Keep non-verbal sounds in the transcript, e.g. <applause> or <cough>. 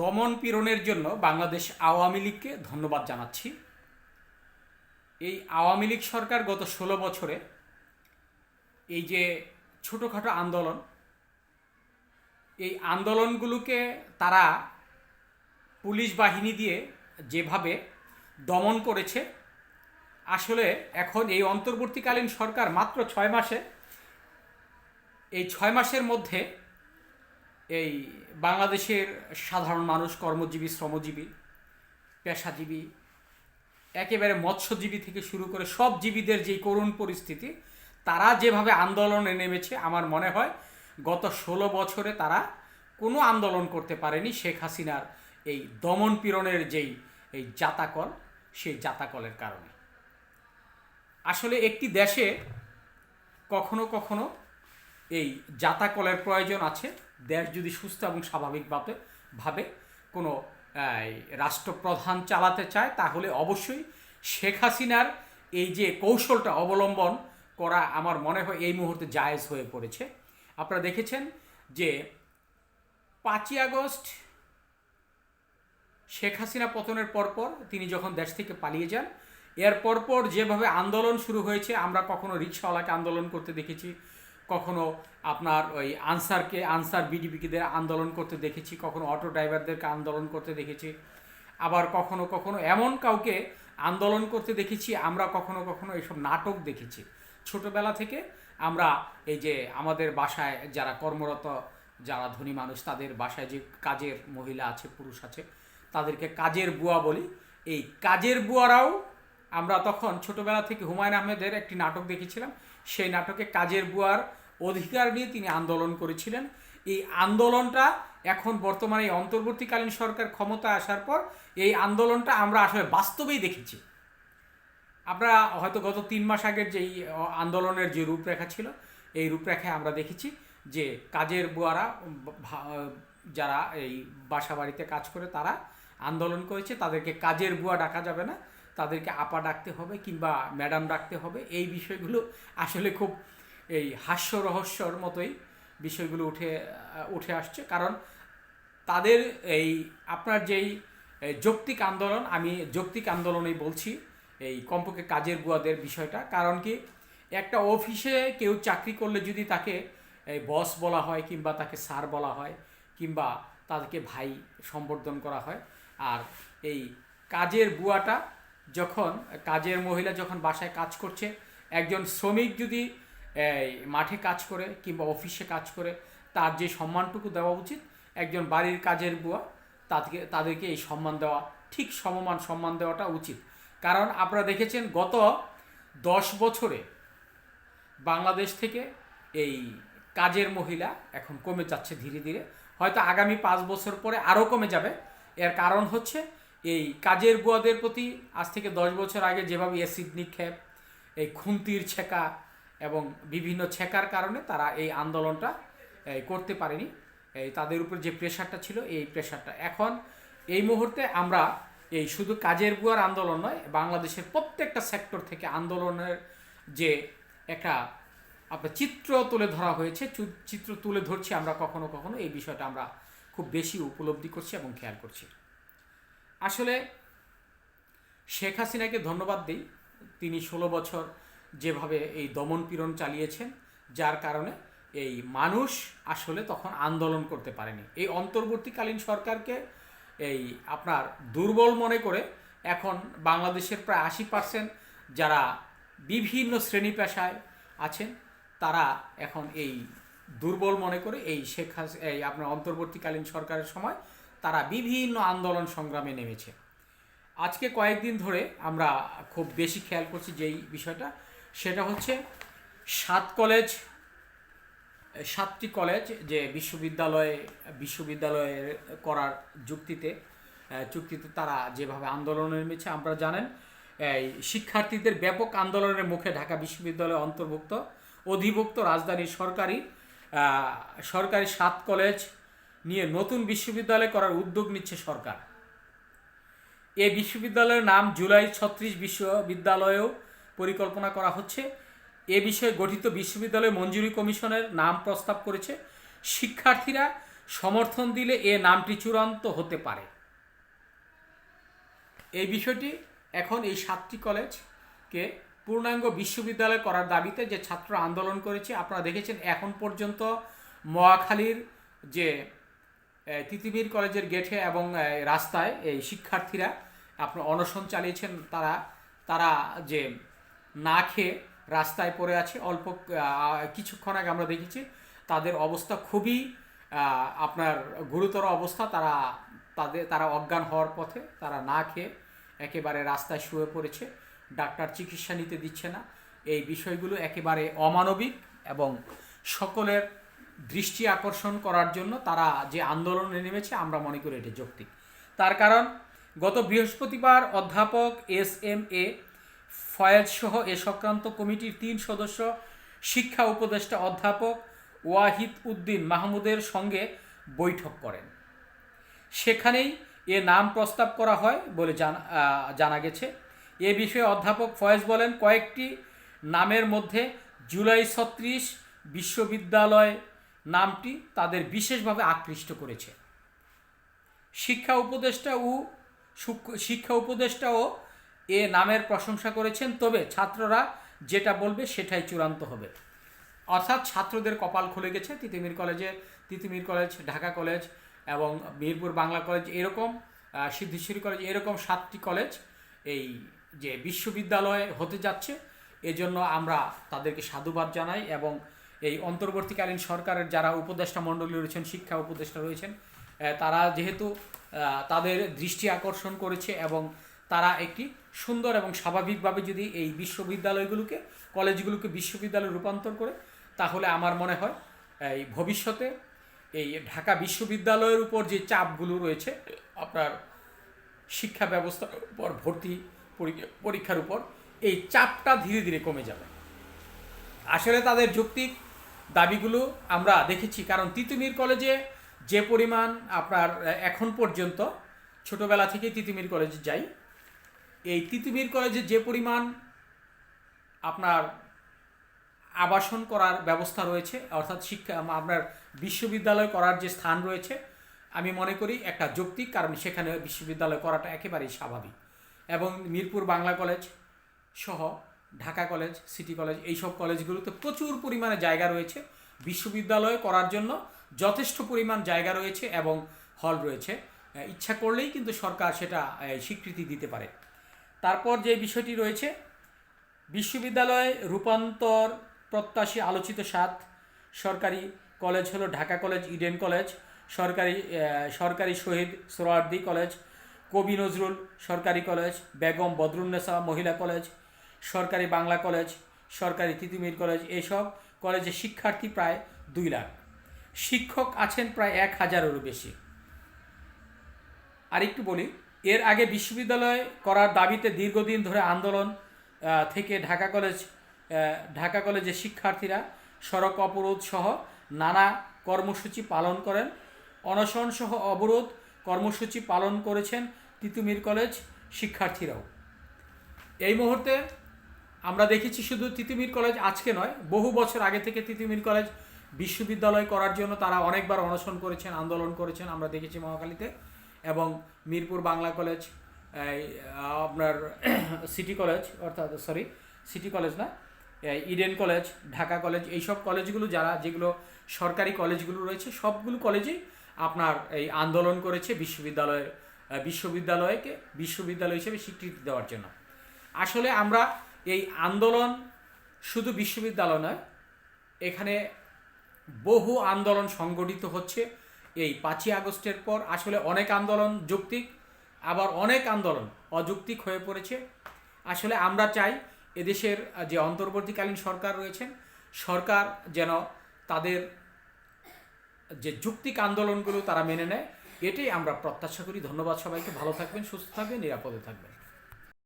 দমন পীড়নের জন্য বাংলাদেশ আওয়ামী লীগকে ধন্যবাদ জানাচ্ছি। এই আওয়ামী লীগ সরকার গত ষোলো বছরে এই যে ছোটোখাটো আন্দোলন, এই আন্দোলনগুলোকে তারা পুলিশ বাহিনী দিয়ে যেভাবে দমন করেছে, আসলে এখন এই অন্তর্বর্তীকালীন সরকার মাত্র ছয় মাসে, এই ছয় মাসের মধ্যে এই বাংলাদেশের সাধারণ মানুষ, কর্মজীবী, শ্রমজীবী, পেশাজীবী, একেবারে মৎস্যজীবী থেকে শুরু করে সব জীবীদের যে করুণ পরিস্থিতি, তারা যেভাবে আন্দোলনে নেমেছে, আমার মনে হয় গত ষোলো বছরে তারা কোনো আন্দোলন করতে পারেনি শেখ হাসিনার এই দমন পীড়নের যেই, এই জাতাকল, সেই জাতাকলের কারণে। আসলে একটি দেশে কখনো কখনো এই জাতাকলের প্রয়োজন আছে। দেশ যদি সুস্থ এবং স্বাভাবিকভাবে ভাবে কোনো রাষ্ট্রপ্রধান চালাতে চায়, তাহলে অবশ্যই শেখ হাসিনার এই যে কৌশলটা অবলম্বন করা আমার মনে হয় এই মুহূর্তে জায়েজ হয়ে পড়েছে। আপনারা দেখেছেন যে পাঁচই আগস্ট শেখ হাসিনা পতনের পরপর তিনি যখন দেশ থেকে পালিয়ে যান, এর পরপর যেভাবে আন্দোলন শুরু হয়েছে, আমরা কখনো রিক্সাওয়ালাকে আন্দোলন করতে দেখেছি কখনো আপনার ওই আনসারকে, আনসার বিডিপিকেদের আন্দোলন করতে দেখেছি, কখনো অটো ড্রাইভারদেরকে আন্দোলন করতে দেখেছি। আবার কখনো কখনো এমন কাউকে আন্দোলন করতে দেখেছি, আমরা কখনো কখনো এইসব নাটক দেখেছি। ছোটবেলা থেকে আমরা এই যে আমাদের বাসায় যারা কর্মরত, যারা ধনী মানুষ, তাদের বাসায় যে কাজের মহিলা আছে, পুরুষ আছে, তাদেরকে কাজের বুয়া বলি। এই কাজের বুয়ারাও আমরা তখন ছোটবেলা থেকে হুমায়ুন আহমেদের একটি নাটক দেখেছিলাম। সেই নাটকে কাজের বুয়ার অধিকার নিয়ে তিনি আন্দোলন করেছিলেন। এই আন্দোলনটা এখন বর্তমানে এই অন্তর্বর্তীকালীন সরকার ক্ষমতায় আসার পর এই আন্দোলনটা আমরা আসলে বাস্তবেই দেখেছি। আমরা হয়তো গত তিন মাস আগের যেই আন্দোলনের যে রূপরেখা ছিল, এই রূপরেখায় আমরা দেখেছি যে কাজের বুয়ারা যারা এই বাসা বাড়িতে কাজ করে তারা আন্দোলন করেছে। তাদেরকে কাজের বুয়া ডাকা যাবে না। তাদেরকে আপা ডাকতে হবে কিংবা ম্যাডাম ডাকতে হবে। এই বিষয়গুলো আসলে খুব এই হাস্য রহস্যর মতোই বিষয়গুলো উঠে উঠে আসছে। কারণ তাদের এই আপনার যেই যৌক্তিক আন্দোলন, আমি যৌক্তিক আন্দোলনেই বলছি এই কমপক্ষে কাজের বুয়াদের বিষয়টা। কারণ কি, একটা অফিসে কেউ চাকরি করলে যদি তাকে বস বলা হয় কিংবা তাকে স্যার বলা হয় কিংবা তাদেরকে ভাই সম্বর্ধন করা হয়। আর এই কাজের বুয়াটা যখন, কাজের মহিলা যখন বাসায় কাজ করছে, একজন শ্রমিক যদি মাঠে কাজ করে কিংবা অফিসে কাজ করে, তার যে সম্মানটুকু দেওয়া উচিত, একজন বাড়ির কাজের বুয়া তাদেরকে তাদেরকে এই সম্মান দেওয়া, ঠিক সমমান সম্মান দেওয়াটা উচিত। কারণ আপনারা দেখেছেন গত দশ বছরে বাংলাদেশ থেকে এই কাজের মহিলা এখন কমে যাচ্ছে ধীরে ধীরে। হয়তো আগামী পাঁচ বছর পরে আরও কমে যাবে। এর কারণ হচ্ছে এই কাজের বুয়াদের প্রতি আজ থেকে দশ বছর আগে যেভাবে অ্যাসিড নিক্ষেপ, এই খুন্তির ছেঁকা এবং বিভিন্ন ছেঁকার কারণে তারা এই আন্দোলনটা করতে পারেনি। তাদের উপর যে প্রেশারটা ছিল, এই প্রেশারটা। এখন এই মুহূর্তে আমরা এই শুধু কাজের বুয়ার আন্দোলন নয়, বাংলাদেশের প্রত্যেকটা সেক্টর থেকে আন্দোলনের যে একটা আপনার চিত্র তুলে ধরা হয়েছে চিত্র তুলে ধরছি আমরা কখনো কখনো, এই বিষয়টা আমরা খুব বেশি উপলব্ধি করছি এবং খেয়াল করছি। আসলে শেখ হাসিনাকে ধন্যবাদ দিই। তিনি ষোলো বছর যেভাবে এই দমন পীড়ন চালিয়েছেন, যার কারণে এই মানুষ আসলে তখন আন্দোলন করতে পারেনি। এই অন্তর্বর্তীকালীন সরকারকে এই আপনার দুর্বল মনে করে এখন বাংলাদেশের প্রায় আশি পার্সেন্ট যারা বিভিন্ন শ্রেণি পেশায় আছেন, তারা এখন এই দুর্বল মনে করে এই শেখ হাস, এই আপনার অন্তর্বর্তীকালীন সরকারের সময় তারা বিভিন্ন আন্দোলন সংগ্রামে নেমেছে। আজকে কয়েকদিন ধরে আমরা খুব বেশি খেয়াল করছি যেই বিষয়টা সেটা হচ্ছে সাত কলেজ সাতটি কলেজ যে বিশ্ববিদ্যালয়ে বিশ্ববিদ্যালয়ে করার যুক্তিতে চুক্তিতে তারা যেভাবে আন্দোলনে নেমেছে আমরা জানেন, এই শিক্ষার্থীদের ব্যাপক আন্দোলনের মুখে ঢাকা বিশ্ববিদ্যালয়ে অন্তর্ভুক্ত। অধিভুক্ত রাজধানীর সরকারি সরকারি সাত কলেজ নিয়ে নতুন বিশ্ববিদ্যালয় করার উদ্যোগ নিচ্ছে সরকার। এ বিশ্ববিদ্যালয়ের নাম জুলাই ছত্রিশ বিশ্ববিদ্যালয়েও পরিকল্পনা করা হচ্ছে। এ বিষয়ে গঠিত বিশ্ববিদ্যালয় মঞ্জুরি কমিশনের নাম প্রস্তাব করেছে। শিক্ষার্থীরা সমর্থন দিলে এ নামটি চূড়ান্ত হতে পারে। এই বিষয়টি এখন এই সাতটি কলেজকে পূর্ণাঙ্গ বিশ্ববিদ্যালয় করার দাবিতে যে ছাত্র আন্দোলন করেছে আপনারা দেখেছেন এখন পর্যন্ত মহাখালীর যে এ, তিতিমির কলেজের গেটে এবং রাস্তায় এই শিক্ষার্থীরা আপনার অনশন চালিয়েছেন। তারা তারা যে না খেয়ে রাস্তায় পড়ে আছে। অল্প কিছুক্ষণ আগে আমরা দেখেছি তাদের অবস্থা খুবই আপনার গুরুতর অবস্থা। তারা, তাদের, তারা অজ্ঞান হওয়ার পথে তারা না খেয়ে একেবারে রাস্তায় শুয়ে পড়েছে। ডাক্তার চিকিৎসা নিতে দিচ্ছে না। এই বিষয়গুলো একেবারে অমানবিক এবং সকলের দৃষ্টি আকর্ষণ করার জন্য তারা যে আন্দোলনে নেমেছে, আমরা মনে করি এটি যৌক্তিক। তার কারণ, গত বৃহস্পতিবার অধ্যাপক এস এম এ ফয়েজ সহ এ সংক্রান্ত কমিটির তিন সদস্য শিক্ষা উপদেষ্টা অধ্যাপক ওয়াহিদ উদ্দিন মাহমুদের সঙ্গে বৈঠক করেন। সেখানেই এ নাম প্রস্তাব করা হয় বলে জানা গেছে। এ বিষয়ে অধ্যাপক ফয়েজ বলেন, কয়েকটি নামের মধ্যে জুলাই ছত্রিশ বিশ্ববিদ্যালয় নামটি তাদের বিশেষভাবে আকৃষ্ট করেছে। শিক্ষা উপদেষ্টা ও শিক্ষা উপদেষ্টাও এ নামের প্রশংসা করেছেন, তবে ছাত্ররা যেটা বলবে সেটাই চূড়ান্ত হবে। অর্থাৎ ছাত্রদের কপাল খুলে গেছে তিতুমির কলেজে। তিতুমির কলেজ, ঢাকা কলেজ এবং মিরপুর বাংলা কলেজ এরকম সিদ্ধেশ্বরী কলেজ এরকম সাতটি কলেজ এই যে বিশ্ববিদ্যালয় হতে যাচ্ছে। এজন্য আমরা তাদেরকে সাধুবাদ জানাই এবং এই অন্তর্বর্তীকালীন সরকারের যারা উপদেষ্টা মণ্ডলী রয়েছেন, শিক্ষা উপদেষ্টা রয়েছেন তারা যেহেতু তাদের দৃষ্টি আকর্ষণ করেছে এবং তারা একটি সুন্দর এবং স্বাভাবিকভাবে যদি এই বিশ্ববিদ্যালয়গুলোকে, কলেজগুলোকে বিশ্ববিদ্যালয়ে রূপান্তর করে, তাহলে আমার মনে হয় এই ভবিষ্যতে এই ঢাকা বিশ্ববিদ্যালয়ের উপর যে চাপগুলো রয়েছে, আপনার শিক্ষা ব্যবস্থার উপর, ভর্তি পরী- পরীক্ষার উপর, এই চাপটা ধীরে ধীরে কমে যাবে। আসলে তাদের যৌক্তিক দাবিগুলো আমরা দেখেছি, কারণ তিতুমির কলেজে যে পরিমাণ আপনার এখন পর্যন্ত, ছোটবেলা থেকে তিতুমির কলেজে যাই এই তিতুমির কলেজে যে পরিমাণ আপনার আবাসন করার ব্যবস্থা রয়েছে, অর্থাৎ শিক্ষা আপনার বিশ্ববিদ্যালয় করার যে স্থান রয়েছে, আমি মনে করি একটা যৌক্তিক, কারণ সেখানে বিশ্ববিদ্যালয় করাটা একেবারেই স্বাভাবিক। এবং মিরপুর বাংলা কলেজ সহ ঢাকা কলেজ, সিটি কলেজ, এইসব কলেজগুলোতে প্রচুর পরিমাণে জায়গা রয়েছে। বিশ্ববিদ্যালয় করার জন্য যথেষ্ট পরিমাণ জায়গা রয়েছে এবং হল রয়েছে। ইচ্ছা করলেই কিন্তু সরকার সেটা স্বীকৃতি দিতে পারে। তারপর যে বিষয়টি রয়েছে, বিশ্ববিদ্যালয় রূপান্তর প্রত্যাশী আলোচিত সাত, সরকারি কলেজ হলো ঢাকা কলেজ, ইডেন কলেজ, সরকারি সরকারি শহীদ সোহরাওয়ার্দী কলেজ, কবি নজরুল সরকারি কলেজ, বেগম বদরুন্নেসা মহিলা কলেজ, সরকারি বাংলা কলেজ, সরকারি তিতুমির কলেজ, এসব কলেজে শিক্ষার্থী প্রায় দুই লাখ। শিক্ষক আছেন প্রায় এক হাজারেরও বেশি। আর একটু বলি এর আগে বিশ্ববিদ্যালয় করার দাবিতে দীর্ঘদিন ধরে আন্দোলন থেকে ঢাকা কলেজ ঢাকা কলেজের শিক্ষার্থীরা সড়ক অবরোধ সহ নানা কর্মসূচি পালন করেন। অনশন সহ অবরোধ কর্মসূচি পালন করেছেন তিতুমির কলেজ শিক্ষার্থীরাও। এই মুহূর্তে আমরা দেখেছি শুধু তিতুমির কলেজ আজকে নয়, বহু বছর আগে থেকে তিতুমির কলেজ বিশ্ববিদ্যালয় করার জন্য তারা অনেকবার অনশন করেছেন, আন্দোলন করেছেন। আমরা দেখেছি মহাখালীতে এবং মিরপুর বাংলা কলেজ আপনার <coughs> সিটি কলেজ, অর্থাৎ সরি সিটি কলেজ না ইডেন কলেজ, ঢাকা কলেজ, এইসব কলেজগুলো যারা, যেগুলো সরকারি কলেজগুলো রয়েছে, সবগুলো কলেজেই আপনার এই আন্দোলন করেছে বিশ্ববিদ্যালয়ের বিশ্ববিদ্যালয়কে, বিশ্ববিদ্যালয় হিসেবে স্বীকৃতি দেওয়ার জন্য। আসলে আমরা এই আন্দোলন শুধু বিশ্ববিদ্যালয় নয়, এখানে বহু আন্দোলন সংগঠিত হচ্ছে এই পাঁচই আগস্টের পর আসলে অনেক আন্দোলন যৌক্তিক, আবার অনেক আন্দোলন অযৌক্তিক হয়ে পড়েছে। আসলে আমরা চাই এদেশের যে অন্তর্বর্তীকালীন সরকার রয়েছেন, সরকার যেন তাদের যে যুক্তিক আন্দোলনগুলো তারা মেনে নেয়, এটাই আমরা প্রত্যাশা করি। ধন্যবাদ সবাইকে। ভালো থাকবেন, সুস্থ থাকবেন, নিরাপদে থাকবেন।